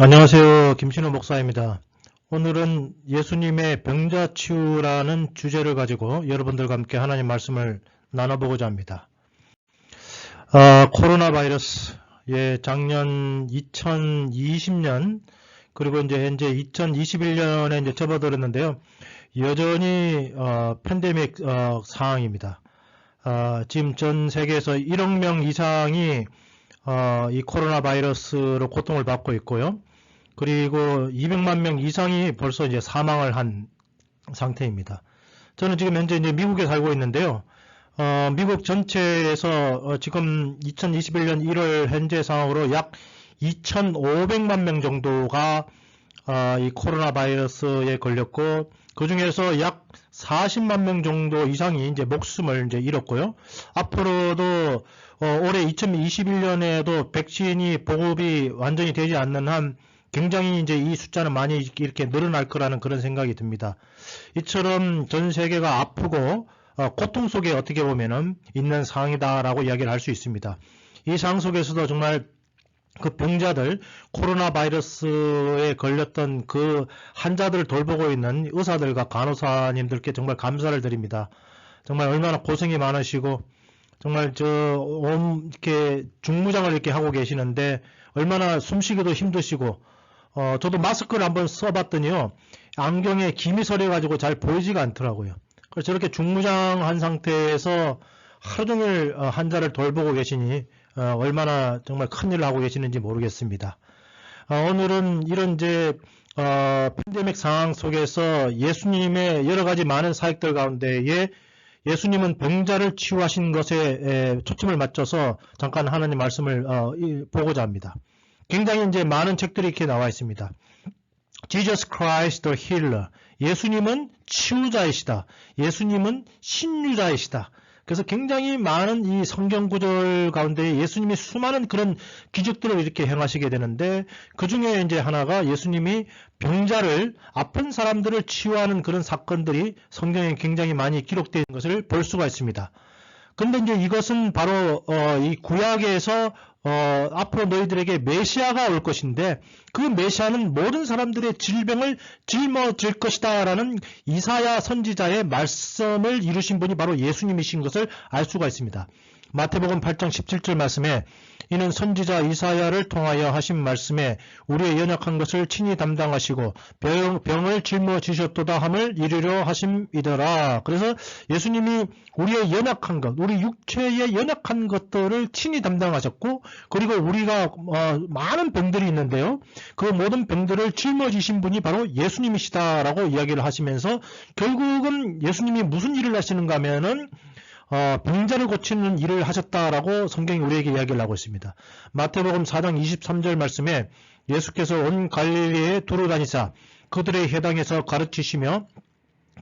안녕하세요. 김신호 목사입니다. 오늘은 예수님의 병자 치유라는 주제를 가지고 여러분들과 함께 하나님 말씀을 나눠보고자 합니다. 아, 코로나 바이러스, 예, 작년 2020년, 그리고 이제 현재 2021년에 이제 접어들었는데요. 여전히, 어, 팬데믹, 어, 상황입니다. 아, 지금 전 세계에서 1억 명 이상이 어, 이 코로나 바이러스로 고통을 받고 있고요. 그리고 200만 명 이상이 벌써 이제 사망을 한 상태입니다. 저는 지금 현재 이제 미국에 살고 있는데요. 어, 미국 전체에서 어, 지금 2021년 1월 현재 상황으로 약 2,500만 명 정도가 어, 이 코로나 바이러스에 걸렸고 그 중에서 약 40만 명 정도 이상이 이제 목숨을 이제 잃었고요. 앞으로도 어, 올해 2021년에도 백신이 보급이 완전히 되지 않는 한 굉장히 이제 이 숫자는 많이 이렇게 늘어날 거라는 그런 생각이 듭니다. 이처럼 전 세계가 아프고 어, 고통 속에 어떻게 보면은 있는 상황이다라고 이야기를 할 수 있습니다. 이 상황 속에서도 정말 그 병자들 코로나 바이러스에 걸렸던 그 환자들을 돌보고 있는 의사들과 간호사님들께 정말 감사를 드립니다. 정말 얼마나 고생이 많으시고 정말 저온 이렇게 중무장을 이렇게 하고 계시는데 얼마나 숨쉬기도 힘드시고 어 저도 마스크를 한번 써봤더니요 안경에 김이 서려 가지고 잘 보이지가 않더라고요. 그래서 저렇게 중무장한 상태에서 하루 종일 어, 환자를 돌보고 계시니 어, 얼마나 정말 큰일을 하고 계시는지 모르겠습니다. 어, 오늘은 이런 이제 어, 팬데믹 상황 속에서 예수님의 여러 가지 많은 사역들 가운데에 예수님은 병자를 치유하신 것에 에, 초점을 맞춰서 잠깐 하나님 말씀을 어, 이, 보고자 합니다. 굉장히 이제 많은 책들이 이렇게 나와 있습니다. Jesus Christ the Healer. 예수님은 치유자이시다. 예수님은 신유자이시다. 그래서 굉장히 많은 이 성경 구절 가운데 예수님이 수많은 그런 기적들을 이렇게 행하시게 되는데 그 중에 이제 하나가 예수님이 병자를 아픈 사람들을 치유하는 그런 사건들이 성경에 굉장히 많이 기록되어 있는 것을 볼 수가 있습니다. 근데 이제 이것은 바로 어, 이 구약에서 어, 앞으로 너희들에게 메시아가 올 것인데 그 메시아는 모든 사람들의 질병을 짊어질 것이다라는 이사야 선지자의 말씀을 이루신 분이 바로 예수님이신 것을 알 수가 있습니다. 마태복음 8장 17절 말씀에 이는 선지자 이사야를 통하여 하신 말씀에 우리의 연약한 것을 친히 담당하시고 병, 병을 짊어지셨도다 함을 이루려 하심이더라. 그래서 예수님이 우리의 연약한 것, 우리 육체의 연약한 것들을 친히 담당하셨고 그리고 우리가 어, 많은 병들이 있는데요. 그 모든 병들을 짊어지신 분이 바로 예수님이시다라고 이야기를 하시면서 결국은 예수님이 무슨 일을 하시는가 하면은 어, 병자를 고치는 일을 하셨다라고 성경이 우리에게 이야기를 하고 있습니다. 마태복음 4장 23절 말씀에 예수께서 온 갈릴리에 두루 다니사 그들의 해당에서 가르치시며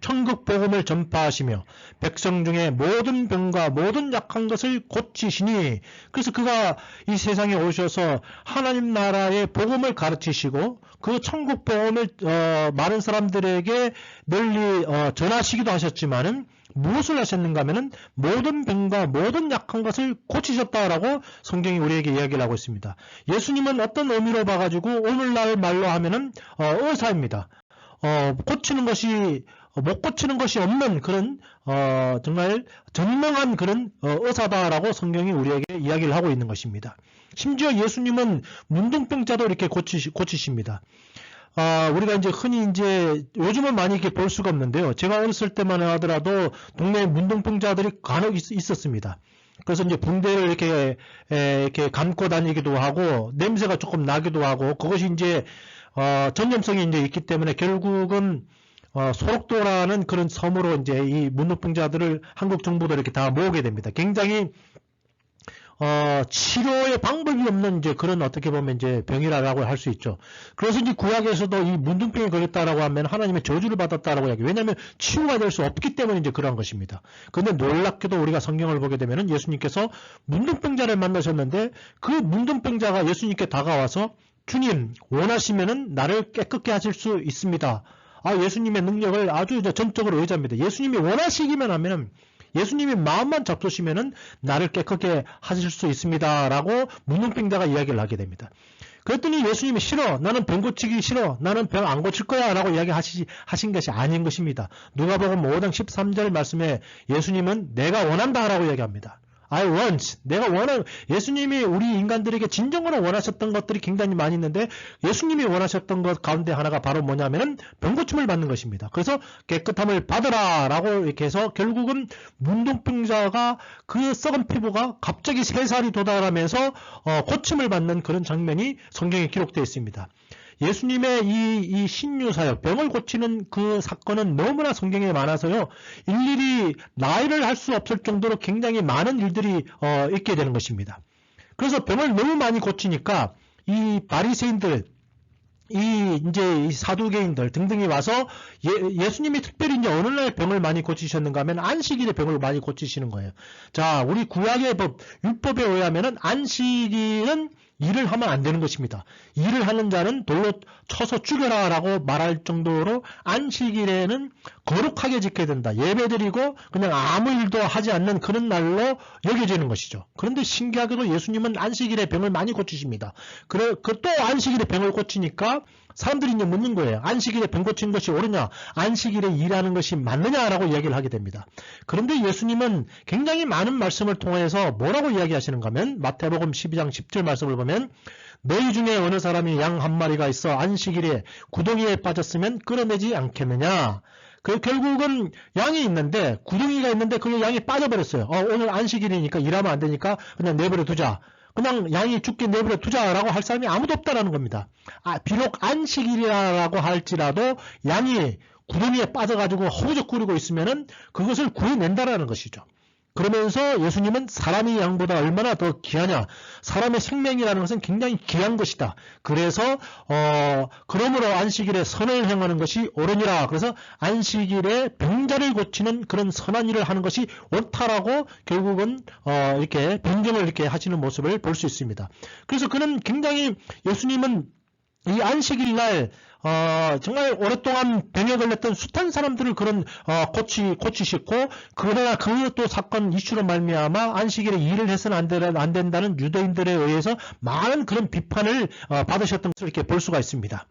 천국 복음을 전파하시며 백성 중에 모든 병과 모든 약한 것을 고치시니 그래서 그가 이 세상에 오셔서 하나님 나라의 복음을 가르치시고 그 천국 복음을 어, 많은 사람들에게 널리 어, 전하시기도 하셨지만은 무엇을 하셨는가 하면은 모든 병과 모든 약한 것을 고치셨다라고 성경이 우리에게 이야기를 하고 있습니다. 예수님은 어떤 의미로 봐가지고 오늘날 말로 하면은 어, 의사입니다. 어, 고치는 것이 못 고치는 것이 없는 그런 어, 정말 전명한 그런 어, 의사다라고 성경이 우리에게 이야기를 하고 있는 것입니다. 심지어 예수님은 문둥병자도 이렇게 고치시, 고치십니다. 아, 우리가 이제 흔히 이제 요즘은 많이 이렇게 볼 수가 없는데요. 제가 어렸을 때만 하더라도 동네에 문둥병자들이 간혹 있, 었습니다 그래서 이제 붕대를 이렇게 에, 이렇게 감고 다니기도 하고 냄새가 조금 나기도 하고 그것이 이제 어, 전염성이 이제 있기 때문에 결국은 어, 소록도라는 그런 섬으로 이제 이 문둥병자들을 한국 정부도 이렇게 다 모으게 됩니다. 굉장히 어, 치료의 방법이 없는 이제 그런 어떻게 보면 이제 병이라고 할 수 있죠. 그래서 이제 구약에서도 이 문둥병에 걸렸다라고 하면 하나님의 저주를 받았다라고 이야기. 왜냐하면 치유가 될 수 없기 때문에 이제 그러한 것입니다. 그런데 놀랍게도 우리가 성경을 보게 되면은 예수님께서 문둥병자를 만나셨는데 그 문둥병자가 예수님께 다가와서 주님 원하시면은 나를 깨끗게 하실 수 있습니다. 아 예수님의 능력을 아주 전적으로 의지합니다. 예수님이 원하시기만 하면은 예수님이 마음만 잡수시면은 나를 깨끗게 하실 수 있습니다라고 문둥병자가 이야기를 하게 됩니다. 그랬더니 예수님이 싫어. 나는 병 고치기 싫어. 나는 병 안 고칠 거야. 라고 이야기하시, 하신 것이 아닌 것입니다. 누가복음 5장 13절 말씀에 예수님은 내가 원한다. 라고 이야기합니다. I want. 내가 원한, 예수님이 우리 인간들에게 진정으로 원하셨던 것들이 굉장히 많이 있는데 예수님이 원하셨던 것 가운데 하나가 바로 뭐냐면은 병고침을 받는 것입니다. 그래서 깨끗함을 받으라 라고 이렇게 해서 결국은 문둥병자가 그 썩은 피부가 갑자기 세 살이 도달하면서 어, 고침을 받는 그런 장면이 성경에 기록되어 있습니다. 예수님의 이, 이 신유 사역, 병을 고치는 그 사건은 너무나 성경에 많아서요, 일일이 나이를 할수 없을 정도로 굉장히 많은 일들이, 어, 있게 되는 것입니다. 그래서 병을 너무 많이 고치니까, 이 바리새인들, 이 이제 이 사두개인들 등등이 와서 예, 예수님이 특별히 이제 어느 날 병을 많이 고치셨는가 하면 안식일에 병을 많이 고치시는 거예요. 자, 우리 구약의 법 율법에 의하면은 안식일은 일을 하면 안 되는 것입니다. 일을 하는 자는 돌로 쳐서 죽여라 라고 말할 정도로 안식일에는 거룩하게 지켜야 된다. 예배드리고 그냥 아무 일도 하지 않는 그런 날로 여겨지는 것이죠. 그런데 신기하게도 예수님은 안식일에 병을 많이 고치십니다. 그래 그 또 안식일에 병을 고치니까 사람들이 이제 묻는 거예요. 안식일에 병 고치는 것이 옳으냐? 안식일에 일하는 것이 맞느냐라고 이야기를 하게 됩니다. 그런데 예수님은 굉장히 많은 말씀을 통해서 뭐라고 이야기하시는가 하면 마태복음 12장 10절 말씀을 보면 너희 중에 어느 사람이 양 한 마리가 있어 안식일에 구덩이에 빠졌으면 끌어내지 않겠느냐? 그 결국은 양이 있는데 구덩이가 있는데 그 양이 빠져버렸어요. 어, 오늘 안식일이니까 일하면 안 되니까 그냥 내버려 두자. 그냥 양이 죽게 내버려 두자라고 할 사람이 아무도 없다라는 겁니다. 아, 비록 안식일이라고 할지라도 양이 구덩이에 빠져가지고 허우적거리고 있으면은 그것을 구해낸다라는 것이죠. 그러면서 예수님은 사람이 양보다 얼마나 더 귀하냐. 사람의 생명이라는 것은 굉장히 귀한 것이다. 그래서 어 그러므로 안식일에 선을 행하는 것이 옳으니라. 그래서 안식일에 병자를 고치는 그런 선한 일을 하는 것이 옳다라고 결국은 어 이렇게 변경을 이렇게 하시는 모습을 볼 수 있습니다. 그래서 그는 굉장히 예수님은 이 안식일 날, 어, 정말 오랫동안 병에 걸렸던 숱한 사람들을 그런, 어, 고치, 고치셨고, 그러나 그 또 사건 이슈로 말미암아 안식일에 일을 해서는 안, 되는, 안 된다는 유대인들에 의해서 많은 그런 비판을, 어, 받으셨던 것을 이렇게 볼 수가 있습니다.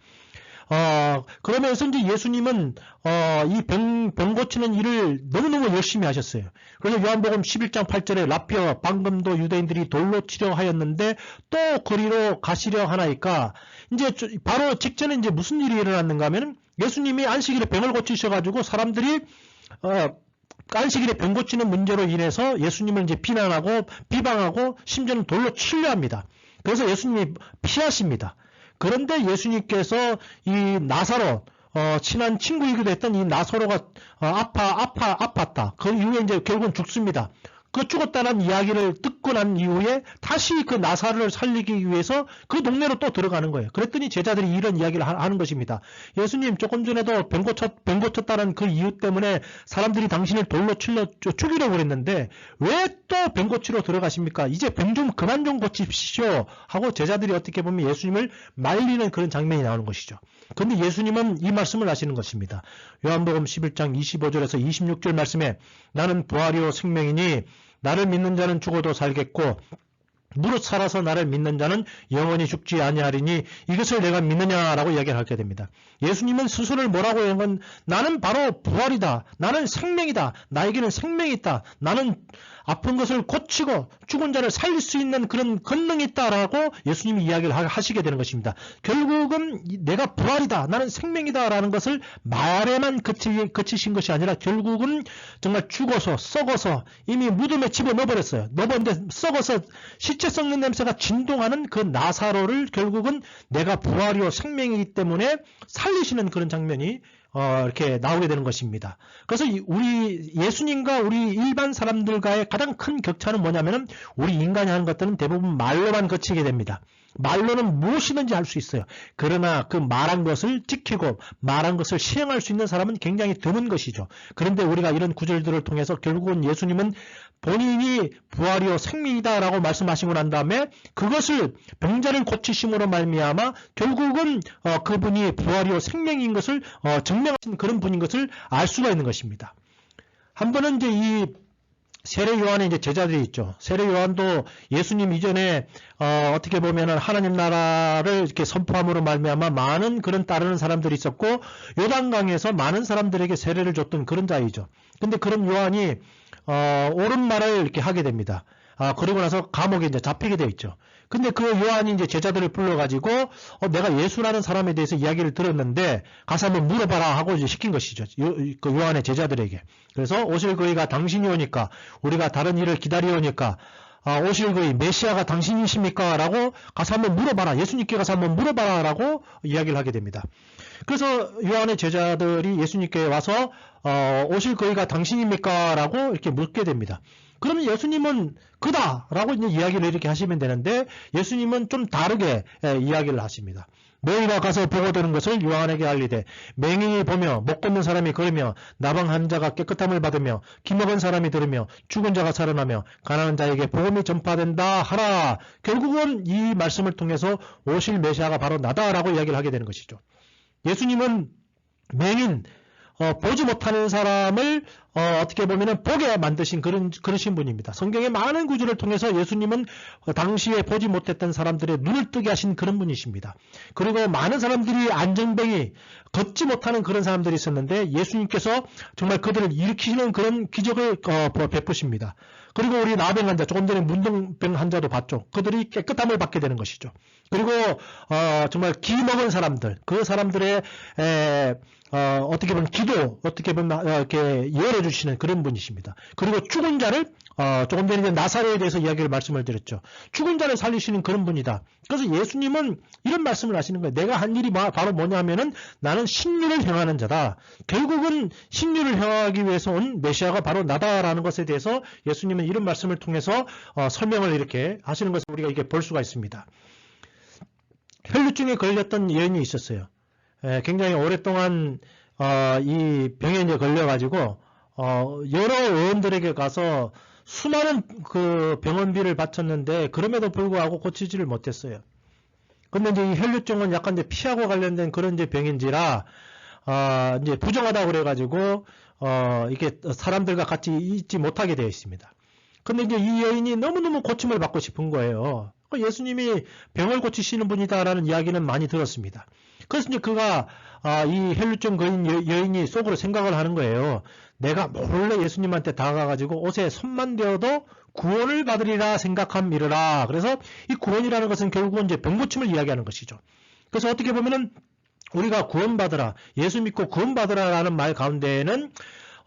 어, 그러면서 이제 예수님은, 어, 이 병, 병 고치는 일을 너무너무 열심히 하셨어요. 그래서 요한복음 11장 8절에 라피어, 방금도 유대인들이 돌로 치려 하였는데 또 거리로 가시려 하나이까, 이제 바로 직전에 이제 무슨 일이 일어났는가 하면 예수님이 안식일에 병을 고치셔가지고 사람들이, 어, 안식일에 병 고치는 문제로 인해서 예수님을 이제 비난하고 비방하고 심지어는 돌로 치려 합니다. 그래서 예수님이 피하십니다. 그런데 예수님께서 이 나사로 어, 친한 친구이기도 했던 이 나사로가 어, 아파 아파 아팠다. 그 이후에 이제 결국은 죽습니다. 그 죽었다는 이야기를 듣고 난 이후에 다시 그 나사를 살리기 위해서 그 동네로 또 들어가는 거예요. 그랬더니 제자들이 이런 이야기를 하 는 것입니다. 예수님 조금 전에도 병, 고 쳤, 병 고 쳤다는 그 이유 때문에 사람들이 당신을 돌로 칠려 죽이려고 그랬는데 왜 또 병 고치러 들어가십니까? 이제 병 좀 그만 좀 고치십시오 하고 제자들이 어떻게 보면 예수님을 말리는 그런 장면이 나오는 것이죠. 그런데 예수님은 이 말씀을 하시는 것입니다. 요한복음 11장 25절에서 26절 말씀에 나는 부활이요 생명이니 나를 믿는 자는 죽어도 살겠고 무릇 살아서 나를 믿는 자는 영원히 죽지 아니하리니 이것을 내가 믿느냐라고 이야기를 하게 됩니다. 예수님은 스스로를 뭐라고 하는 나는 바로 부활이다. 나는 생명이다. 나에게는 생명이 있다. 나는 아픈 것을 고치고 죽은 자를 살릴 수 있는 그런 권능이 있다라고 예수님이 이야기를 하시게 되는 것입니다. 결국은 내가 부활이다. 나는 생명이다라는 것을 말에만 그치, 그치신 것이 아니라 결국은 정말 죽어서 썩어서 이미 무덤에 집어 넣어버렸어요. 넣어버렸는데 썩어서 시 시체 썩는 냄새가 진동하는 그 나사로를 결국은 내가 부활이요 생명이기 때문에 살리시는 그런 장면이 어, 이렇게 나오게 되는 것입니다. 그래서 우리 예수님과 우리 일반 사람들과의 가장 큰 격차는 뭐냐면은 우리 인간이 하는 것들은 대부분 말로만 거치게 됩니다. 말로는 무엇이든지 할 수 있어요. 그러나 그 말한 것을 지키고 말한 것을 시행할 수 있는 사람은 굉장히 드문 것이죠. 그런데 우리가 이런 구절들을 통해서 결국은 예수님은 본인이 부활이요 생명이다라고 말씀하시고 난 다음에 그것을 병자를 고치심으로 말미암아 결국은 어, 그분이 부활이요 생명인 것을 어, 증명하신 그런 분인 것을 알 수가 있는 것입니다. 한 번은 이제 이 세례 요한의 이제 제자들이 있죠. 세례 요한도 예수님 이전에 어, 떻게 보면은 하나님 나라를 이렇게 선포함으로 말미암아 많은 그런 따르는 사람들이 있었고 요단강에서 많은 사람들에게 세례를 줬던 그런 자이죠. 근데 그런 요한이 어, 옳은 말을 이렇게 하게 됩니다. 아, 그러고 나서 감옥에 이제 잡히게 돼 있죠. 근데 그 요한이 이제 제자들을 불러가지고, 어, 내가 예수라는 사람에 대해서 이야기를 들었는데, 가서 한번 물어봐라 하고 이제 시킨 것이죠. 요, 그 요한의 제자들에게. 그래서 오실 그이가 당신이 오니까, 우리가 다른 일을 기다려오니까, 아, 오실 그이 메시아가 당신이십니까? 라고 가서 한번 물어봐라. 예수님께 가서 한번 물어봐라. 라고 이야기를 하게 됩니다. 그래서 요한의 제자들이 예수님께 와서, 어, 오실 그이가 당신입니까? 라고 이렇게 묻게 됩니다. 그러면 예수님은 그다라고 이제 이야기를 이렇게 하시면 되는데 예수님은 좀 다르게 예, 이야기를 하십니다. 너희가 가서 보고 되는 것을 요한에게 알리되 맹인이 보며 못 걷는 사람이 걸으며 나방 환자가 깨끗함을 받으며 기먹은 사람이 들으며 죽은 자가 살아나며 가난한 자에게 복음이 전파된다 하라. 결국은 이 말씀을 통해서 오실 메시아가 바로 나다라고 이야기를 하게 되는 것이죠. 예수님은 맹인 어, 보지 못하는 사람을 어, 떻게 보면은 보게 만드신 그런 그러신 분입니다. 성경의 많은 구절을 통해서 예수님은 당시에 보지 못했던 사람들의 눈을 뜨게 하신 그런 분이십니다. 그리고 많은 사람들이 안정병이 걷지 못하는 그런 사람들이 있었는데 예수님께서 정말 그들을 일으키시는 그런 기적을 어, 베푸십니다. 그리고 우리 나병 환자, 조금 전에 문둥병 환자도 봤죠. 그들이 깨끗함을 받게 되는 것이죠. 그리고 어, 정말 기 먹은 사람들, 그 사람들의 에, 어, 떻게 보면 기도, 어떻게 보면 어, 이렇게 열어주시는 그런 분이십니다. 그리고 죽은 자를 어, 조금 전에 이제 나사로에 대해서 이야기를 말씀을 드렸죠. 죽은 자를 살리시는 그런 분이다. 그래서 예수님은 이런 말씀을 하시는 거예요. 내가 한 일이 바로 뭐냐면은 나는 신유를 행하는 자다. 결국은 신유를 행하기 위해서 온 메시아가 바로 나다라는 것에 대해서 예수님은 이런 말씀을 통해서 어, 설명을 이렇게 하시는 것을 우리가 이렇게 볼 수가 있습니다. 혈류증에 걸렸던 여인이 있었어요. 에, 굉장히 오랫동안 어, 이 병에 이제 걸려가지고 어, 여러 의원들에게 가서 수많은 그 병원비를 바쳤는데 그럼에도 불구하고 고치지를 못했어요. 근데 이제 이 혈류증은 약간 이제 피하고 관련된 그런 이제 병인지라 어, 이제 부정하다 그래가지고 어, 이게 사람들과 같이 있지 못하게 되어 있습니다. 근데 이제 이 여인이 너무너무 고침을 받고 싶은 거예요. 그 예수님이 병을 고치시는 분이다라는 이야기는 많이 들었습니다. 그래서 이제 그가 아, 이 혈류증 거인 여 인이 속으로 생각을 하는 거예요. 내가 몰래 예수님한테 다가가가지고 옷에 손만 대어도 구원을 받으리라 생각함이르라. 그래서 이 구원이라는 것은 결국은 이제 병고침을 이야기하는 것이죠. 그래서 어떻게 보면은 우리가 구원받으라, 예수 믿고 구원받으라라는 말 가운데에는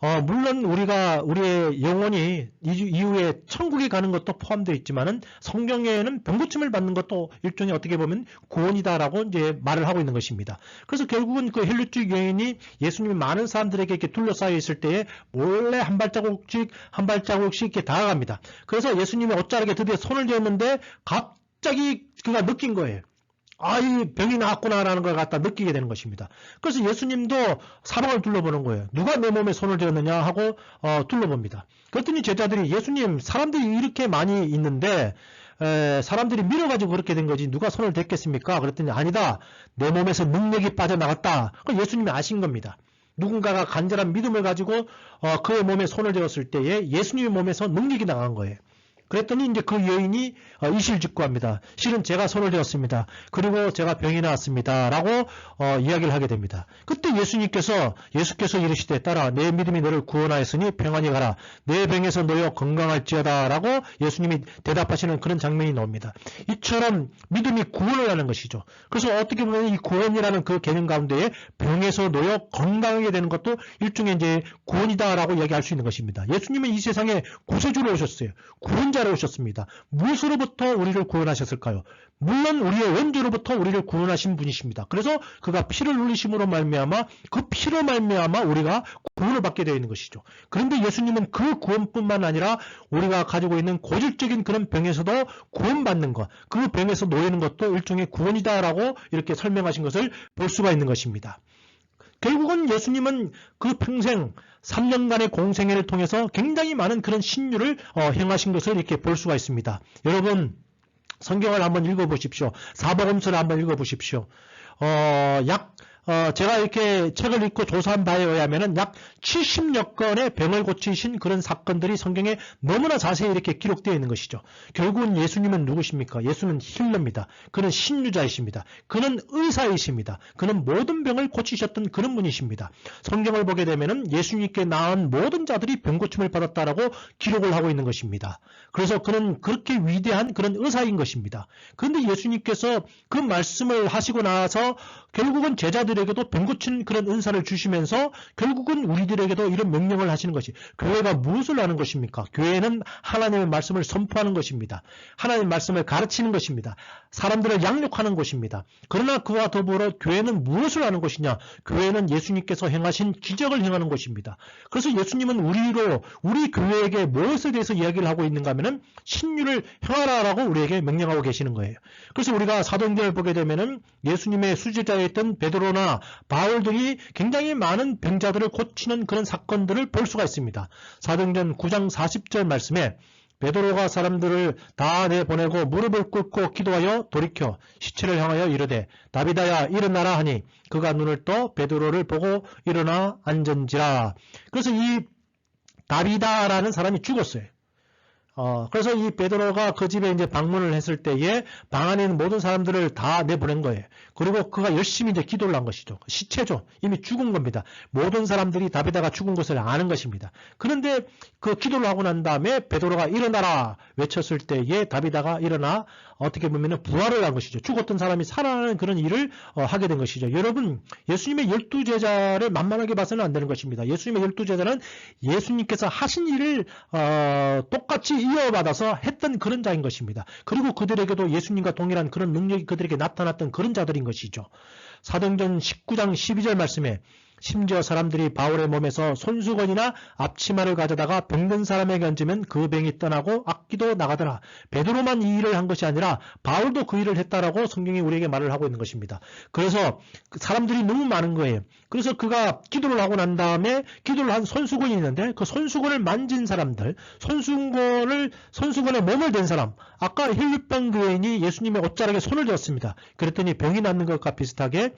어, 물론 우리가 우리의 영혼이 이후에 천국에 가는 것도 포함되어 있지만은 성경에는 병고침을 받는 것도 일종의 어떻게 보면 구원이다라고 이제 말을 하고 있는 것입니다. 그래서 결국은 그 헬류주 여인이 예수님이 많은 사람들에게 이렇게 둘러싸여 있을 때에 몰래 한 발자국씩 한 발자국씩 이렇게 다가갑니다. 그래서 예수님이 옷자락에 드디어 손을 대었는데 갑자기 그가 느낀 거예요. 아, 이 병이 나았구나라는 걸 갖다 느끼게 되는 것입니다. 그래서 예수님도 사방을 둘러보는 거예요. 누가 내 몸에 손을 대었느냐 하고 어, 둘러봅니다. 그랬더니 제자들이 예수님 사람들이 이렇게 많이 있는데 에, 사람들이 밀어가지고 그렇게 된 거지 누가 손을 댔겠습니까? 그랬더니 아니다. 내 몸에서 능력이 빠져나갔다. 예수님이 아신 겁니다. 누군가가 간절한 믿음을 가지고 어, 그의 몸에 손을 대었을 때에 예수님의 몸에서 능력이 나간 거예요. 그랬더니 이제 그 여인이 어, 이실직고합니다. 실은 제가 손을 대었습니다. 그리고 제가 병이 나왔습니다. 라고 어, 이야기를 하게 됩니다. 그때 예수님께서 예수께서 이르시되 따라 내 믿음이 너를 구원하였으니 평안히 가라. 내 병에서 놓여 건강할지어다. 라고 예수님이 대답하시는 그런 장면이 나옵니다. 이처럼 믿음이 구원을 하는 것이죠. 그래서 어떻게 보면 이 구원이라는 그 개념 가운데에 병에서 놓여 건강하게 되는 것도 일종의 이제 구원이다라고 이야기할 수 있는 것입니다. 예수님은 이 세상에 구세주로 오셨어요. 구원 구원자로 오셨습니다. 무엇으로부터 우리를 구원하셨을까요? 물론 우리의 원죄로부터 우리를 구원하신 분이십니다. 그래서 그가 피를 흘리심으로 말미암아 그 피로 말미암아 우리가 구원을 받게 되어 있는 것이죠. 그런데 예수님은 그 구원뿐만 아니라 우리가 가지고 있는 고질적인 그런 병에서도 구원받는 것, 그 병에서 놓이는 것도 일종의 구원이다라고 이렇게 설명하신 것을 볼 수가 있는 것입니다. 결국은 예수님은 그 평생 3년간의 공생애를 통해서 굉장히 많은 그런 신유를 어, 행하신 것을 이렇게 볼 수가 있습니다. 여러분 성경을 한번 읽어보십시오. 사복음서를 한번 읽어보십시오. 어, 약 어, 제가 이렇게 책을 읽고 조사한 바에 의하면은 약 70여 건의 병을 고치신 그런 사건들이 성경에 너무나 자세히 이렇게 기록되어 있는 것이죠. 결국은 예수님은 누구십니까? 예수는 힐러입니다. 그는 신유자이십니다. 그는 의사이십니다. 그는 모든 병을 고치셨던 그런 분이십니다. 성경을 보게 되면은 예수님께 나은 모든 자들이 병 고침을 받았다라고 기록을 하고 있는 것입니다. 그래서 그는 그렇게 위대한 그런 의사인 것입니다. 그런데 예수님께서 그 말씀을 하시고 나서 결국은 제자들 에게도 병 고치는 그런 은사를 주시면서 결국은 우리들에게도 이런 명령을 하시는 것이 교회가 무엇을 하는 것입니까? 교회는 하나님의 말씀을 선포하는 것입니다. 하나님의 말씀을 가르치는 것입니다. 사람들을 양육하는 것입니다. 그러나 그와 더불어 교회는 무엇을 하는 것이냐? 교회는 예수님께서 행하신 기적을 행하는 것입니다. 그래서 예수님은 우리로 우리 교회에게 무엇에 대해서 이야기를 하고 있는가 하면은 신유를 행하라라고 우리에게 명령하고 계시는 거예요. 그래서 우리가 사도행전을 보게 되면은 예수님의 수제자였던 베드로나 바울들이 굉장히 많은 병자들을 고치는 그런 사건들을 볼 수가 있습니다. 사도행전 9장 40절 말씀에 베드로가 사람들을 다 내보내고 무릎을 꿇고 기도하여 돌이켜 시체를 향하여 이르되 다비다야 일어나라 하니 그가 눈을 떠 베드로를 보고 일어나 앉은지라. 그래서 이 다비다라는 사람이 죽었어요. 어, 그래서 이 베드로가 그 집에 이제 방문을 했을 때에 방 안에 있는 모든 사람들을 다 내보낸 거예요. 그리고 그가 열심히 이제 기도를 한 것이죠. 시체죠. 이미 죽은 겁니다. 모든 사람들이 다비다가 죽은 것을 아는 것입니다. 그런데 그 기도를 하고 난 다음에 베드로가 일어나라 외쳤을 때에 다비다가 일어나 어떻게 보면 부활을 한 것이죠. 죽었던 사람이 살아나는 그런 일을 어, 하게 된 것이죠. 여러분, 예수님의 열두 제자를 만만하게 봐서는 안 되는 것입니다. 예수님의 열두 제자는 예수님께서 하신 일을 어, 똑같이 이어받아서 했던 그런 자인 것입니다. 그리고 그들에게도 예수님과 동일한 그런 능력이 그들에게 나타났던 그런 자들인 것이죠. 사도행전 19장 12절 말씀에 심지어 사람들이 바울의 몸에서 손수건이나 앞치마를 가져다가 병든 사람에게 얹으면 그 병이 떠나고 악기도 나가더라. 베드로만 이 일을 한 것이 아니라 바울도 그 일을 했다라고 성경이 우리에게 말을 하고 있는 것입니다. 그래서 사람들이 너무 많은 거예요. 그래서 그가 기도를 하고 난 다음에 기도를 한 손수건이 있는데 그 손수건을 만진 사람들, 손수건을 손수건에 몸을 댄 사람, 아까 힐리병 교인이 예수님의 옷자락에 손을 쥐었습니다. 그랬더니 병이 낫는 것과 비슷하게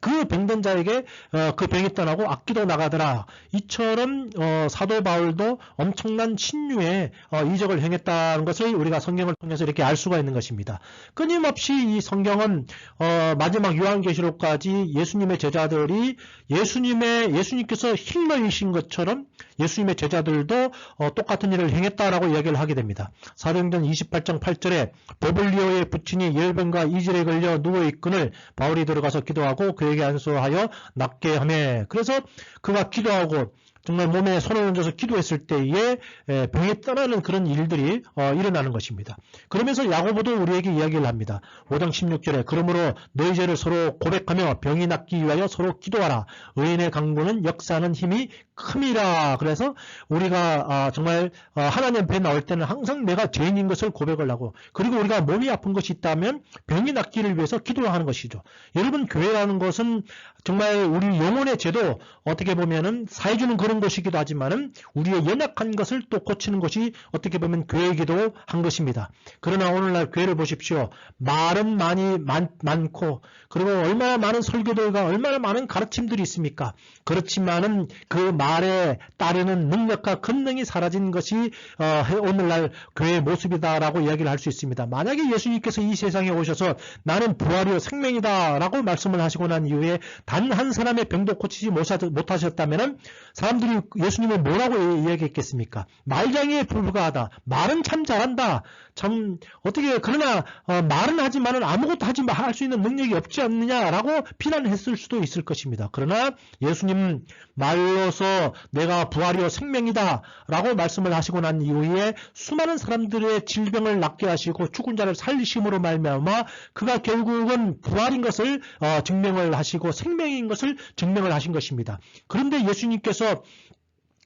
그 병든 자에게 어, 그 병이 떠나고 악기도 나가더라. 이처럼 어, 사도 바울도 엄청난 신유의 어, 이적을 행했다는 것을 우리가 성경을 통해서 이렇게 알 수가 있는 것입니다. 끊임없이 이 성경은 어, 마지막 요한계시록까지 예수님의 제자들이 예수님의 예수님께서 힐러이신 것처럼 예수님의 제자들도 어, 똑같은 일을 행했다라고 이야기를 하게 됩니다. 사도행전 28장 8절에 보블리오의 부친이 열병과 이질에 걸려 누워 있거늘 바울이 들어가서 기도하고 그 그에게 안수하여 낫게 하매 그래서 그가 기도하고 정말 몸에 손을 얹어서 기도했을 때에 병이 떠나는 그런 일들이 어, 일어나는 것입니다. 그러면서 야고보도 우리에게 이야기를 합니다. 5장 16절에 그러므로 너희 죄를 서로 고백하며 병이 낫기 위하여 서로 기도하라. 의인의 강구는 역사하는 힘이 큼이라. 그래서 우리가 아, 정말 어, 하나님 앞에 나올 때는 항상 내가 죄인인 것을 고백을 하고 그리고 우리가 몸이 아픈 것이 있다면 병이 낫기를 위해서 기도하는 것이죠. 여러분 교회라는 것은 정말 우리 영혼의 죄도 어떻게 보면은 사해주는 그런 곳이기도 하지만은 우리의 연약한 것을 또 고치는 것이 어떻게 보면 교회이기도 한 것입니다. 그러나 오늘날 교회를 보십시오. 말은 많이 많, 많고 그리고 얼마나 많은 설교들과 얼마나 많은 가르침들이 있습니까? 그렇지만은 그 말에 따르는 능력과 권능이 사라진 것이 어, 오늘날 교회의 모습이다라고 이야기를 할 수 있습니다. 만약에 예수님께서 이 세상에 오셔서 나는 부활이요 생명이다라고 말씀을 하시고 난 이후에 단 한 사람의 병도 고치지 못하셨다면 사람들이 예수님을 뭐라고 이야기했겠습니까? 말장애에 불과하다. 말은 참 잘한다. 참 어떻게 그러나 어, 말은 하지만은 아무것도 하지 할 수 있는 능력이 없지 않느냐라고 비난했을 수도 있을 것입니다. 그러나 예수님 말로서 내가 부활이요 생명이다라고 말씀을 하시고 난 이후에 수많은 사람들의 질병을 낫게 하시고 죽은 자를 살리심으로 말미암아 그가 결국은 부활인 것을 어, 증명을 하시고 생명인 것을 증명을 하신 것입니다. 그런데 예수님께서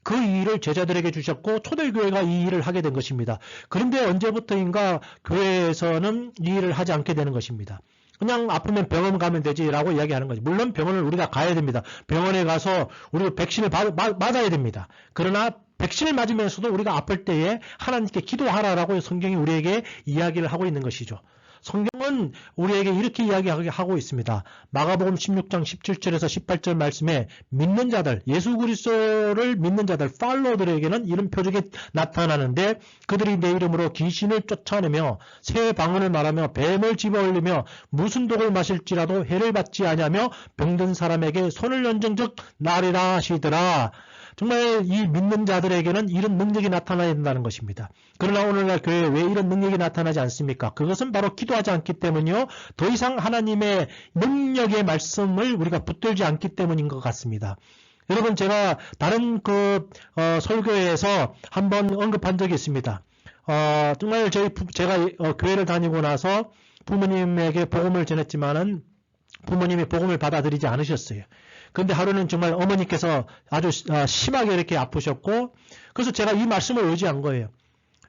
그 일을 제자들에게 주셨고 초대교회가 이 일을 하게 된 것입니다. 그런데 언제부터인가 교회에서는 이 일을 하지 않게 되는 것입니다. 그냥 아프면 병원 가면 되지라고 이야기하는 거죠. 물론 병원을 우리가 가야 됩니다. 병원에 가서 우리가 백신을 받, 맞아야 됩니다. 그러나 백신을 맞으면서도 우리가 아플 때에 하나님께 기도하라라고 성경이 우리에게 이야기를 하고 있는 것이죠. 성경은 우리에게 이렇게 이야기하고 있습니다. 마가복음 16장 17절에서 18절 말씀에 믿는 자들, 예수 그리스도를 믿는 자들, 팔로들에게는 이런 표적이 나타나는데 그들이 내 이름으로 귀신을 쫓아내며 새 방언을 말하며 뱀을 집어올리며 무슨 독을 마실지라도 해를 받지 아니하며 병든 사람에게 손을 얹은 즉 나리라 하시더라. 정말 이 믿는 자들에게는 이런 능력이 나타나야 된다는 것입니다. 그러나 오늘날 교회에 왜 이런 능력이 나타나지 않습니까? 그것은 바로 기도하지 않기 때문이요. 더 이상 하나님의 능력의 말씀을 우리가 붙들지 않기 때문인 것 같습니다. 여러분 제가 다른 그 어, 설교에서 한번 언급한 적이 있습니다. 어, 정말 저희 부, 제가 어, 교회를 다니고 나서 부모님에게 복음을 전했지만은 부모님이 복음을 받아들이지 않으셨어요. 그런데 하루는 정말 어머니께서 아주 아, 심하게 이렇게 아프셨고 그래서 제가 이 말씀을 의지한 거예요.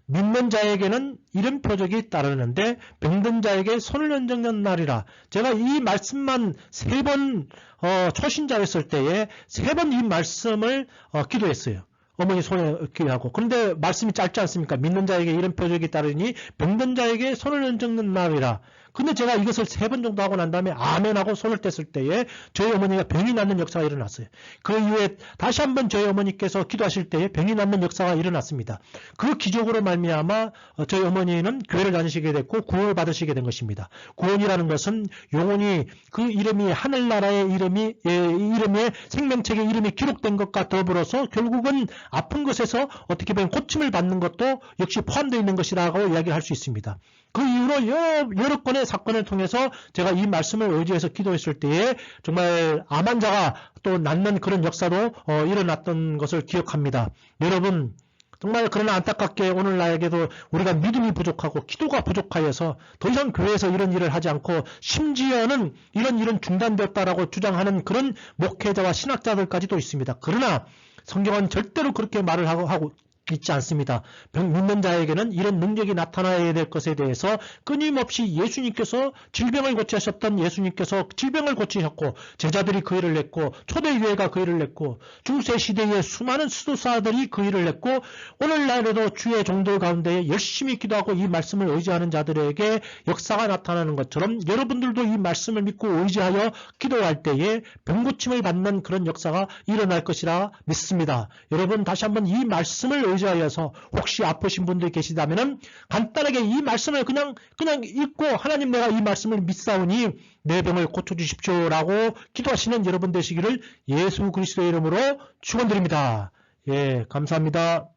믿는 자에게는 이런 표적이 따르는데 병든 자에게 손을 얹는 날이라. 제가 이 말씀만 세번 어, 초신자였을 때에 세 번 이 말씀을 어, 기도했어요. 어머니 손에 이렇게 하고 그런데 말씀이 짧지 않습니까? 믿는 자에게 이런 표적이 따르니 병든 자에게 손을 얹는 날이라. 근데 제가 이것을 세 번 정도 하고 난 다음에 아멘하고 손을 뗐을 때에 저희 어머니가 병이 낫는 역사가 일어났어요. 그 이후에 다시 한번 저희 어머니께서 기도하실 때에 병이 낫는 역사가 일어났습니다. 그 기적으로 말미암아 어, 저희 어머니는 교회를 다니시게 됐고 구원을 받으시게 된 것입니다. 구원이라는 것은 영혼이 그 이름이 하늘나라의 이름이 예, 이름에 생명책의 이름이 기록된 것과 더불어서 결국은 아픈 것에서 어떻게 보면 고침을 받는 것도 역시 포함되어 있는 것이라고 이야기할 수 있습니다. 그 이후로 여러, 여러 건의 사건을 통해서 제가 이 말씀을 의지해서 기도했을 때에 정말 암 환자가 또 낫는 그런 역사도 어, 일어났던 것을 기억합니다. 여러분 정말 그러나 안타깝게 오늘 나에게도 우리가 믿음이 부족하고 기도가 부족하여서 더 이상 교회에서 이런 일을 하지 않고 심지어는 이런 일은 중단되었다라고 주장하는 그런 목회자와 신학자들까지도 있습니다. 그러나 성경은 절대로 그렇게 말을 하고, 하고 있지 않습니다. 병 믿는 자에게는 이런 능력이 나타나야 될 것에 대해서 끊임없이 예수님께서 질병을 고치셨던 예수님께서 질병을 고치셨고 제자들이 그 일을 냈고 초대교회가 그 일을 냈고 중세 시대의 수많은 수도사들이 그 일을 냈고 오늘날에도 주의 종들 가운데 열심히 기도하고 이 말씀을 의지하는 자들에게 역사가 나타나는 것처럼 여러분들도 이 말씀을 믿고 의지하여 기도할 때에 병고침을 받는 그런 역사가 일어날 것이라 믿습니다. 여러분 다시 한번 이 말씀을 의지하여서 혹시 아프신 분들 계시다면은 간단하게 이 말씀을 그냥 그냥 읽고 하나님 내가 이 말씀을 믿사오니 내 병을 고쳐 주십시오라고 기도하시는 여러분 되시기를 예수 그리스도의 이름으로 축원드립니다. 예, 감사합니다.